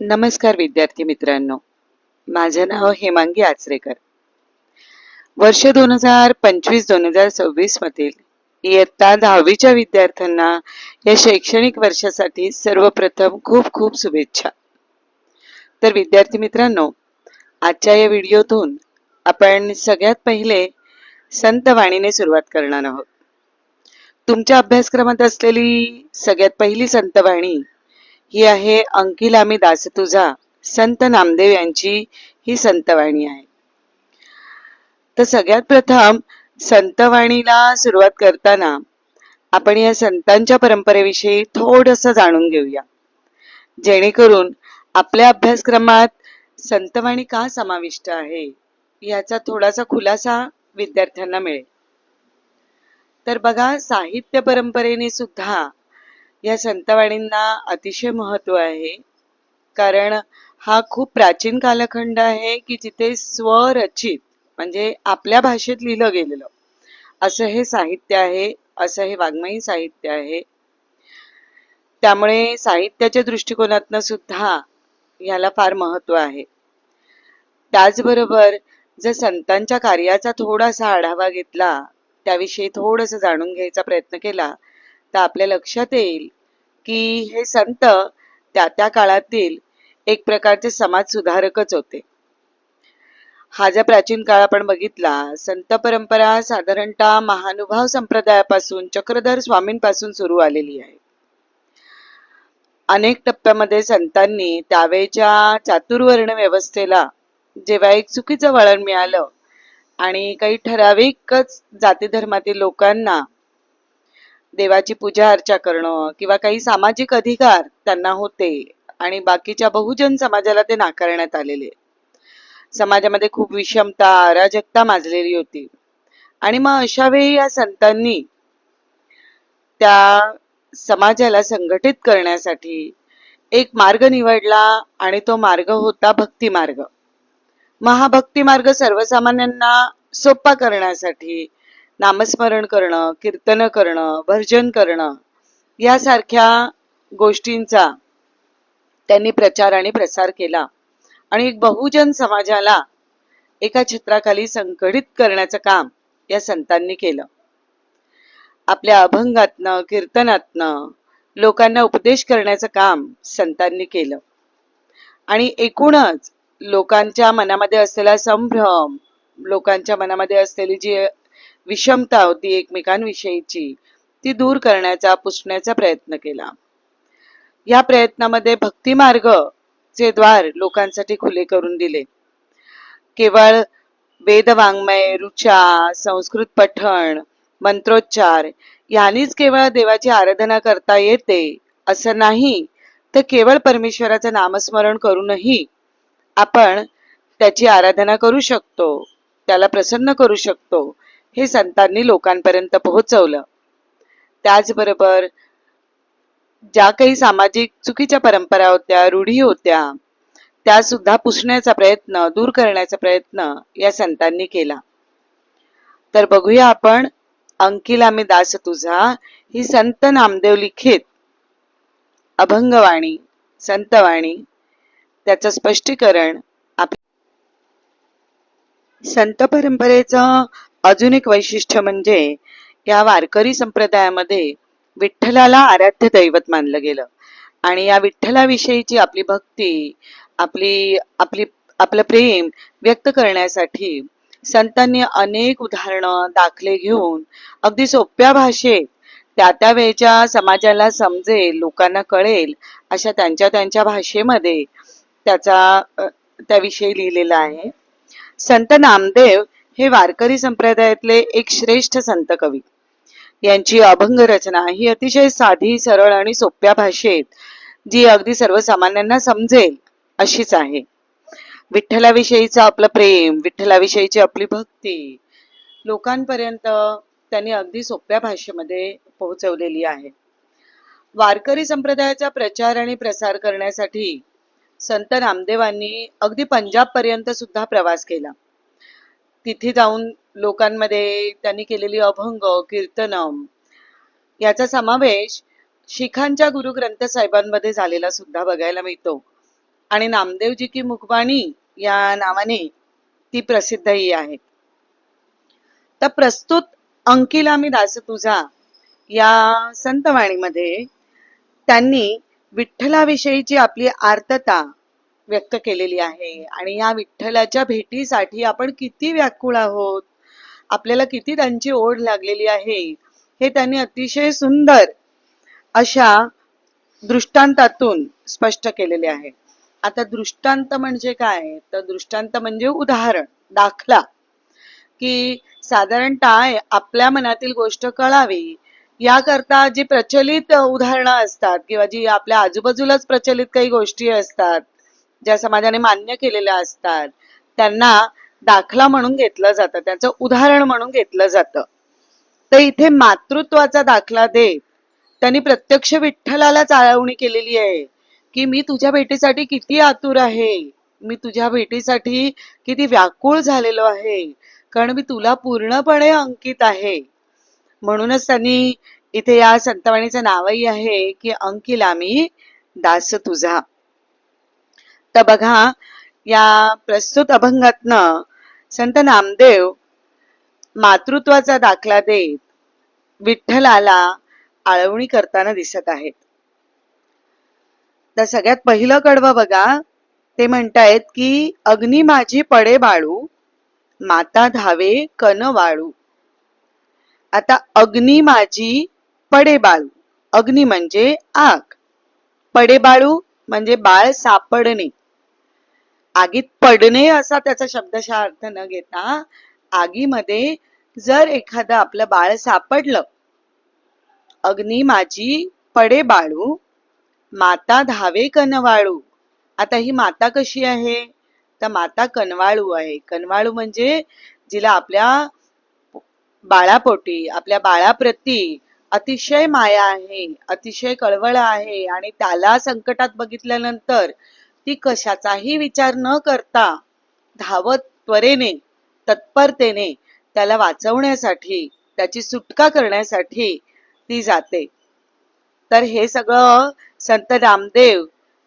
नमस्कार विद्यार्थी मित्रांनो. माझं नाव हेमांगी आचरेकर. वर्ष दोन हजार पंचवीस दोन हजार सव्वीस मधील इयत्ता दहावीच्या विद्यार्थ्यांना या शैक्षणिक वर्षासाठी सर्वप्रथम खूप खूप शुभेच्छा. तर विद्यार्थी मित्रांनो आजच्या या व्हिडिओतून आपण सगळ्यात पहिले संत वाणीने सुरुवात करणार आहोत. तुमच्या अभ्यासक्रमात असलेली सगळ्यात पहिली संतवाणी ही आहे अंकिलामी दास तुझा. संत नामदेव यांची ही संतवाणी आहे. तर सगळ्यात प्रथम संतवाणीला सुरुवात करताना आपण या संतांच्या परंपरेविषयी थोडस जाणून घेऊया. जेणेकरून आपल्या अभ्यासक्रमात संतवाणी का समाविष्ट आहे याचा थोडासा खुलासा विद्यार्थ्यांना मिळेल. तर बघा साहित्य परंपरेने सुद्धा या संतवाणींना अतिशय महत्त्व आहे. कारण हा खूप प्राचीन कालखंड आहे की जिथे स्वरचित म्हणजे आपल्या भाषेत लिहिलं गेलेलं असं हे साहित्य आहे असं हे वाङ्मयीन साहित्य आहे. त्यामुळे साहित्याच्या दृष्टिकोनातनं सुद्धा याला फार महत्त्व आहे. त्याचबरोबर जर संतांच्या कार्याचा थोडासा आढावा घेतला त्याविषयी थोडस जाणून घ्यायचा प्रयत्न केला तर आपल्या लक्षात येईल की हे संत त्या त्या काळातील एक प्रकारचे समाज सुधारकच होते. हा ज्या प्राचीन काळ आपण बघितला संत परंपरा साधारणतः महानुभाव संप्रदायापासून चक्रधर स्वामींपासून सुरू आलेली आहे. अनेक टप्प्यामध्ये संतांनी त्यावेळच्या चातुर्वर्ण व्यवस्थेला जेव्हा एक चुकीचं वळण मिळालं आणि काही ठराविकच जाती धर्मातील लोकांना देवाची पूजा अर्चा करणं किंवा काही सामाजिक अधिकार त्यांना होते आणि बाकीच्या बहुजन समाजाला ते नाकारण्यात आलेले समाजामध्ये खूप विषमता अराजकता माजलेली होती. आणि मग अशा वेळी या संतांनी त्या समाजाला संघटित करण्यासाठी एक मार्ग निवडला आणि तो मार्ग होता भक्ती मार्ग मग हा भक्ती मार्ग सर्वसामान्यांना सोपा करण्यासाठी नामस्मरण करणं कीर्तन करणं भर्जन करणं यासारख्या गोष्टींचा त्यांनी प्रचार आणि प्रसार केला. आणि बहुजन समाजाला एका छत्राखाली संघटित करण्याचं काम या संतांनी केलं. आपल्या अभंगातनं कीर्तनातनं लोकांना उपदेश करण्याचं काम संतांनी केलं. आणि एकूणच लोकांच्या मनामध्ये असलेला संभ्रम लोकांच्या मनामध्ये असलेली जी विषमता होती एकमेकांविषयीची ती दूर करण्याचा पुसण्याचा प्रयत्न केला. या प्रयत्नामध्ये भक्ती मार्ग चे द्वार लोकांसाठी खुले करून दिले. केवळ वेदवाङ्मय रुचा संस्कृत पठण मंत्रोच्चार यांनीच केवळ देवाची आराधना करता येते असं नाही तर केवळ परमेश्वराचं नामस्मरण करूनही आपण त्याची आराधना करू शकतो त्याला प्रसन्न करू शकतो हे संतांनी लोकांपर्यंत पोहोचवलं. त्याचबरोबर ज्या काही सामाजिक चुकीच्या परंपरा होत्या रूढी होत्या त्या सुद्धा पुसण्याचा प्रयत्न दूर करण्याचा प्रयत्न या संतांनी केला. तर बघूया आपण अंकिलामी दास तुझा ही संत नामदेव लिखित अभंगवाणी संतवाणी त्याचं स्पष्टीकरण आप संत परंपरेचं अजून एक वैशिष्ट्य म्हणजे या वारकरी संप्रदायामध्ये विठ्ठलाला आराध्य दैवत मानलं गेलं. आणि या विठ्ठलाविषयीची आपली भक्ती आपली आपली आपलं प्रेम व्यक्त करण्यासाठी संतांनी अनेक उदाहरणं दाखले घेऊन अगदी सोप्या भाषेत त्या त्या वेळच्या समाजाला समजेल लोकांना कळेल अशा त्यांच्या त्यांच्या भाषेमध्ये त्याचा त्याविषयी लिहिलेला आहे. संत नामदेव हे वारकरी संप्रदायातले एक श्रेष्ठ संत कवी. यांची अभंग रचना ही अतिशय साधी सरळ आणि सोप्या भाषेत जी अगदी सर्वसामान्यांना समजेल अशीच आहे. विठ्ठलाविषयीचं आपलं प्रेम विठ्ठलाविषयीची आपली भक्ती लोकांपर्यंत त्यांनी अगदी सोप्या भाषेमध्ये पोहोचवलेली आहे. वारकरी संप्रदायाचा प्रचार आणि प्रसार करण्यासाठी संत रामदेवांनी अगदी पंजाब पर्यंत सुद्धा प्रवास केला. तिथे जाऊन लोकांमध्ये त्यांनी केलेली अभंग कीर्तनम याचा समावेश शिखांच्या गुरु ग्रंथ साहेबांमध्ये झालेला सुद्धा बघायला मिळतो. आणि नामदेवजी की मुखबाणी या नावाने ती प्रसिद्धही आहे. तर प्रस्तुत अंकिला मी दास तुझा या संतवाणीमध्ये त्यांनी विठ्ठलाविषयीची आपली आर्तता व्यक्त केलेली आहे. आणि या विठ्ठलाच्या भेटीसाठी आपण किती व्याकुळ आहोत? आपल्याला किती त्यांची ओढ लागलेली आहे? हे त्यांनी अतिशय सुंदर अशा दृष्टांतातून स्पष्ट केलेले आहे. आता दृष्टांत म्हणजे काय? तर दृष्टांत म्हणजे उदाहरण दाखला. की साधारणतः आपल्या मनातील गोष्ट कळावी. याकरता जी प्रचलित उदाहरणं असतात किंवा जी आपल्या आजूबाजूलाच प्रचलित काही गोष्टी असतात ज्या समाजाने मान्य केलेल्या असतात त्यांना दाखला म्हणून घेतलं जातं त्याचं उदाहरण म्हणून घेतलं जातं. तर इथे मातृत्वाचा दाखला देत त्यांनी प्रत्यक्ष विठ्ठलाला चाळवणी केलेली आहे की मी तुझ्या भेटीसाठी किती आतुर आहे मी तुझ्या भेटीसाठी किती व्याकुळ झालेलो आहे कारण मी तुला पूर्णपणे अंकित आहे. म्हणूनच त्यांनी इथे या संतवाणीचं नावही आहे की अंकिला मी दास तुझा. तर बघा या प्रस्तुत अभंगातनं संत नामदेव मातृत्वाचा दाखला देत विठ्ठलाला आळवणी करताना दिसत आहेत. तर सगळ्यात पहिलं कडवं बघा ते म्हणतायत की अग्नी माझी पडे बाळू माता धावे कन वाळू. आता अग्नी माझी पडे बाळू अग्नी म्हणजे आग. पडे बाळू म्हणजे बाळ सापडणे. आगीत पडणे असा त्याचा शब्दशः अर्थ न घेता आगीमध्ये जर एखादं आपलं बाळ सापडलं अग्नी माझी पडे बाळू माता धावे कनवाळू. आता ही माता कशी आहे? तर माता कनवाळू आहे. कनवाळू म्हणजे जिला आपल्या बाळापोटी आपल्या बाळाप्रती अतिशय माया आहे अतिशय कळवळ आहे आणि त्याला संकटात बघितल्यानंतर ती कशाचाही विचार न करता धावत त्वरेने तत्परतेने त्याला वाचवण्यासाठी त्याची सुटका करण्यासाठी ती जाते. तर हे सगळं संत रामदेव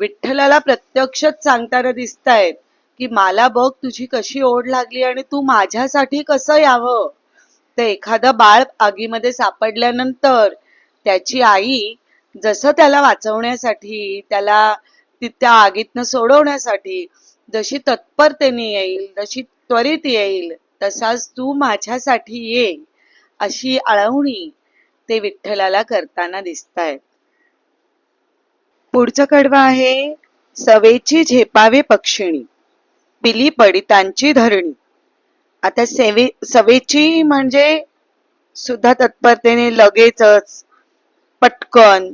विठ्ठलाला प्रत्यक्षच सांगताना दिसतायत की मला बघ तुझी कशी ओढ लागली आणि तू माझ्यासाठी कसं यावं? तर एखादं बाळ आगीमध्ये सापडल्यानंतर त्याची आई जसं त्याला वाचवण्यासाठी त्याला त्या आगीतनं सोडवण्यासाठी जशी तत्परतेने येईल जशी त्वरित येईल तसाच तू माझ्यासाठी ये अशी आळवणी ते विठ्ठलाला करताना दिसतायत. पुढचं कडवं आहे सवेची झेपावे पक्षिणी पिली पडितांची धरणी. आता सेवे सवेची म्हणजे सुद्धा तत्परतेने लगेचच पटकन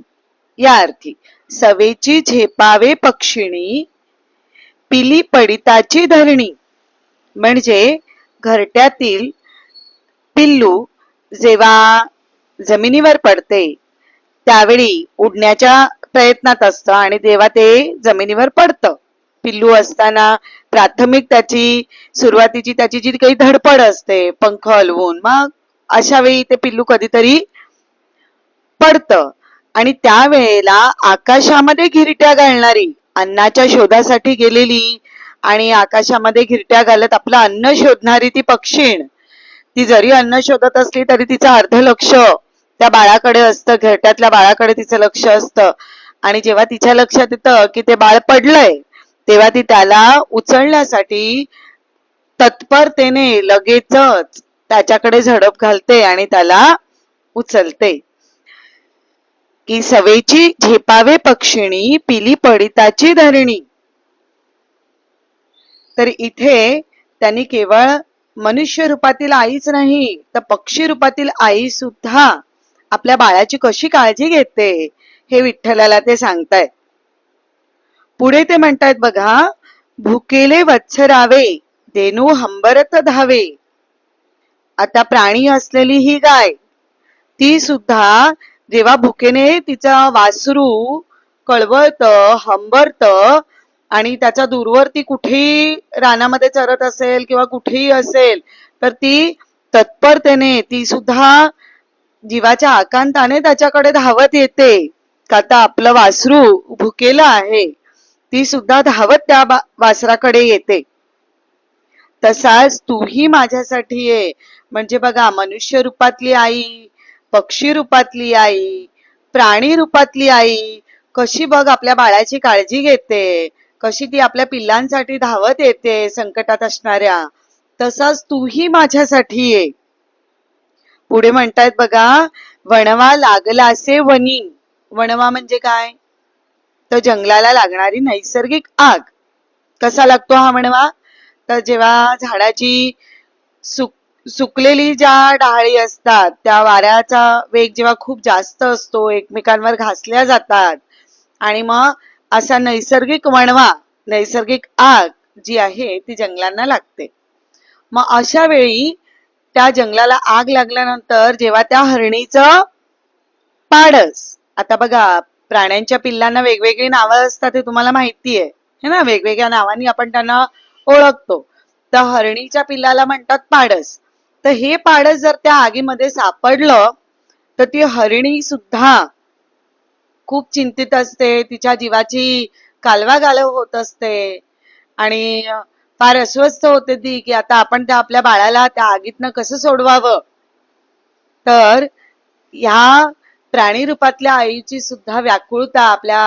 या अर्थी. सवेची झेपावे पक्षिणी पिली पडिताची धरणी. म्हणजे घरट्यातील पिल्लू जेव्हा जमिनीवर पडते त्यावेळी उडण्याच्या प्रयत्नात असतं आणि तेव्हा ते जमिनीवर पडतं. पिल्लू असताना प्राथमिक त्याची सुरुवातीची त्याची जी काही धडपड असते पंख हलवून मग अशा वेळी ते पिल्लू कधीतरी पडतं. आणि त्यावेळेला आकाशामध्ये घिरट्या घालणारी अन्नाच्या शोधासाठी गेलेली आणि आकाशामध्ये घिरट्या घालत आपलं अन्न शोधणारी ती पक्षीण. ती जरी अन्न शोधत असली तरी तिचं अर्ध लक्ष त्या बाळाकडे असतं घरट्यातल्या बाळाकडे तिचं लक्ष असतं. आणि जेव्हा तिच्या लक्षात येतं की ते बाळ पडलंय तेव्हा ती त्याला उचलण्यासाठी तत्परतेने लगेचच त्याच्याकडे झडप घालते आणि त्याला उचलते. की सवेची झेपावे पक्षिणी पिली पडिताची धरणी. तर इथे त्यांनी केवळ मनुष्य रूपातील आईच नाही तर पक्षी रूपातील आई सुद्धा आपल्या बाळाची कशी काळजी घेते हे विठ्ठलाला ते सांगतायत. पुढे ते म्हणतायत बघा भुकेले वत्सरावे देनू हंबरत धावे. आता प्राणी असलेली ही गाय ती सुद्धा जेव्हा भुकेने तिचा वासरू कळवळत हंबरत आणि त्याचा दूरवर ती कुठेही रानामध्ये चरत असेल किंवा कुठेही असेल तर ती तत्परतेने ती सुद्धा जीवाच्या आकांताने त्याच्याकडे धावत येते. का आता आपलं वासरू भुकेलं आहे ती सुद्धा धावत त्या वासराकडे येते. तसाच तूही माझ्यासाठी ये. म्हणजे बघा मनुष्य रूपातली आई पक्षी रूपातली आई प्राणी रूपातली आई कशी बघ आपल्या बाळाची काळजी घेते कशी ती आपल्या पिल्लांसाठी धावत येते संकटात असणाऱ्या तसाच तूही माझ्यासाठी ये. पुढे म्हणतायत बघा वणवा लागलासे वनी. वणवा म्हणजे काय? तर जंगलाला लागणारी नैसर्गिक आग. कसा लागतो हा वणवा? तर जेव्हा झाडाची सुक सुकलेली ज्या डाळी असतात त्या वाऱ्याचा वेग जेव्हा खूप जास्त असतो एकमेकांवर घासल्या जातात. आणि मग असा नैसर्गिक वणवा नैसर्गिक आग जी आहे ती जंगलांना लागते. मग अशा वेळी त्या जंगलाला आग लागल्यानंतर जेव्हा त्या हरणीचं पाडस आता बघा प्राण्यांच्या पिल्लांना वेगवेगळी नावं असतात हे तुम्हाला माहिती आहे हे ना? वेगवेगळ्या नावांनी आपण त्यांना ओळखतो. तर हरणीच्या पिल्लाला म्हणतात पाडस. तर हे पाडस जर त्या आगीमध्ये सापडलं तर ती हरिणी सुद्धा खूप चिंतित असते तिच्या जीवाची कालवा गालव होत असते आणि फार अस्वस्थ होते ती की आता आपण त्या आपल्या बाळाला त्या आगीतनं कसं सोडवावं? तर ह्या प्राणी रूपातल्या आईची सुद्धा व्याकुळता आपल्या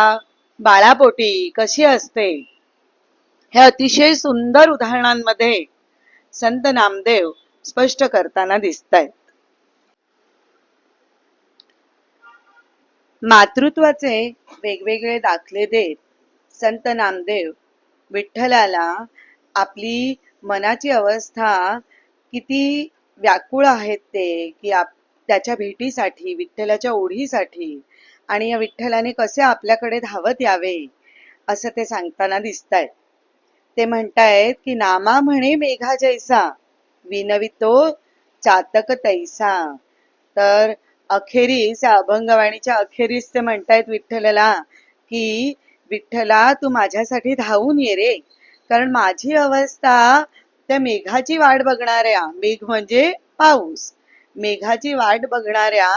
बाळापोटी कशी असते? हे अतिशय सुंदर उदाहरणांमध्ये संत नामदेव स्पष्ट करताना दिसतायत. मातृत्वाचे वेगवेगळे दाखले देत संत नामदेव विठ्ठलाला आपली मनाची अवस्था किती व्याकुळ आहेत ते की आप त्याच्या भेटीसाठी विठ्ठलाच्या ओढीसाठी आणि या विठ्ठलाने कसे आपल्याकडे धावत यावे असं ते सांगताना दिसतायत. ते म्हणतायत की नामा म्हणे मेघा जैसा विनवितो चातक तैसा. तर अखेरीस या अभंगवाणीच्या अखेरीस ते म्हणतायत विठ्ठलाला की विठ्ठला तू माझ्यासाठी धावून ये रे. कारण माझी अवस्था त्या मेघाची वाट बघणाऱ्या मेघ म्हणजे पाऊस. मेघाची वाट बघणाऱ्या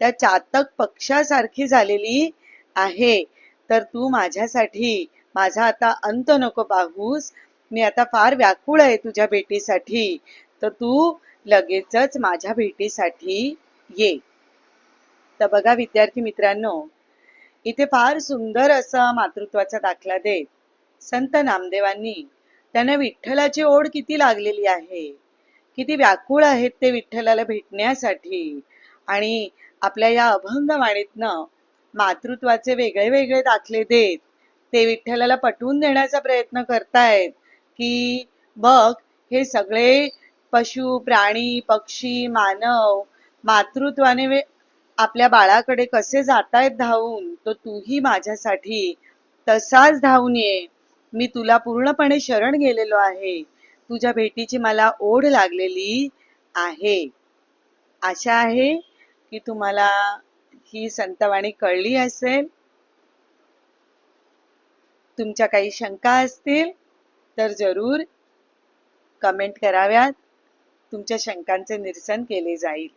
त्या चातक पक्षासारखी झालेली आहे. तर तू माझ्यासाठी माझा आता अंत नको पाहूस. मी आता फार व्याकुळ आहे तुझ्या भेटीसाठी. तर तू लगेचच माझ्या भेटीसाठी ये. तर बघा विद्यार्थी मित्रांनो इथे फार सुंदर असा मातृत्वाचा दाखला देत संत नामदेवांनी त्यांना विठ्ठलाची ओढ किती लागलेली आहे किती व्याकुळ आहेत ते विठ्ठलाला भेटण्यासाठी आणि आपल्या या अभंगवाणीतनं मातृत्वाचे वेगळे वेगळे दाखले देत ते विठ्ठलाला पटवून देण्याचा प्रयत्न करतायत की बघ हे सगळे पशु प्राणी पक्षी मानव मातृत्वाने आपल्या बाळाकडे कसे जातायत धावून तो तूही माझ्यासाठी तसाच धावून ये. मी तुला पूर्णपणे शरण गेलेलो आहे. तुझ्या भेटीची मला ओढ लागलेली आहे. आशा आहे की तुम्हाला ही संतवाणी कळली असेल. तुमच्या काही शंका असतील तर जरूर कमेंट कराव्यात. तुमच्या शंकांचे निरसन केले जाईल.